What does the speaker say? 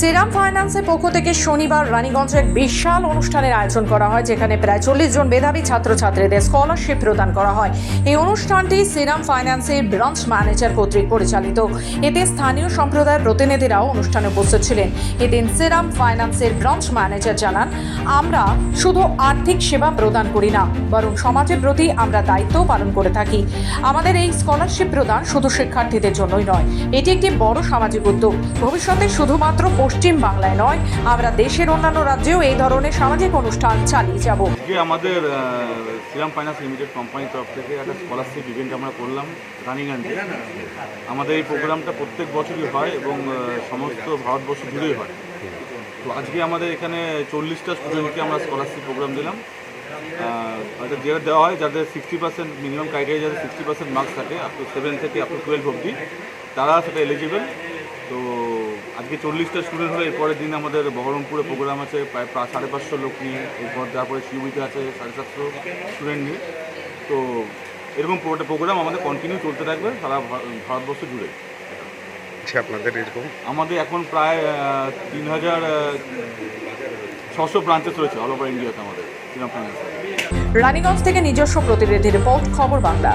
শ্রীরাম ফাইন্যান্সের পক্ষ থেকে শনিবার রানীগঞ্জে এক বিশাল অনুষ্ঠানের আয়োজন করা হয়, যেখানে প্রায় চল্লিশ জন মেধাবী ছাত্রছাত্রীদের স্কলারশিপ প্রদান করা হয়। এই অনুষ্ঠানটি শ্রীরাম ফাইন্যান্সের ব্রাঞ্চ ম্যানেজার কর্তৃক পরিচালিত। এতে স্থানীয় সম্প্রদায়ের প্রতিনিধিরাও অনুষ্ঠানে উপস্থিত ছিলেন। এদিন শ্রীরাম ফাইন্যান্সের ব্রাঞ্চ ম্যানেজার জানান, আমরা শুধু আর্থিক সেবা প্রদান করি না, বরং সমাজের প্রতি আমরা দায়িত্বও পালন করে থাকি। আমাদের এই স্কলারশিপ প্রদান শুধু শিক্ষার্থীদের জন্যই নয়, এটি একটি বড় সামাজিক উদ্যোগ। ভবিষ্যতে শুধুমাত্র পশ্চিম বাংলায় নয়। আমরা দেশের অন্যান্য রাজ্যেও এই ধরনের সামাজিক অনুষ্ঠান চালিয়ে যাব। আমাদের শ্রীরাম ফাইন্যান্স লিমিটেড কোম্পানির তরফ থেকে একটা স্কলারশিপ ইভেন্ট আমরা করলাম রানিগঞ্জে। আমাদের এই প্রোগ্রামটা প্রত্যেক বছরই হয় এবং সমস্ত ভারতবর্ষ জুড়েই হয়। তো আজকে আমাদের এখানে চল্লিশটা স্টুডেন্টকে আমরা স্কলারশিপ প্রোগ্রাম দিলাম। যেটা দেওয়া হয়, যাদের সিক্সটি পার্সেন্ট মিনিমাম ক্রাইটেরিয়া যাদের সিক্সটি পার্সেন্ট মার্কস থাকে আপ টু সেভেন থেকে আপ টু টুয়েলভ অবধি, তারা সেটা এলিজিবল তো আজকে চল্লিশটা স্টুডেন্ট হলে এরপরের দিন আমাদের বহরমপুরে প্রোগ্রাম আছে প্রায় প্রায় সাড়ে পাঁচশো লোক নিয়ে এরপর তারপরে শিউবিতে আছে সাড়ে সাতশো স্টুডেন্ট নিয়ে। তো এরকম পুরোটা প্রোগ্রাম আমাদের কন্টিনিউ চলতে থাকবে সারা ভারতবর্ষ জুড়ে। আপনাদের এরকম? আমাদের এখন প্রায় তিন হাজার ছশো ব্রাঞ্চেস রয়েছে অল ওভার ইন্ডিয়াতে আমাদের রানীগঞ্জ থেকে নিজস্ব প্রতিনিধি রিপোর্ট খবর বাংলা।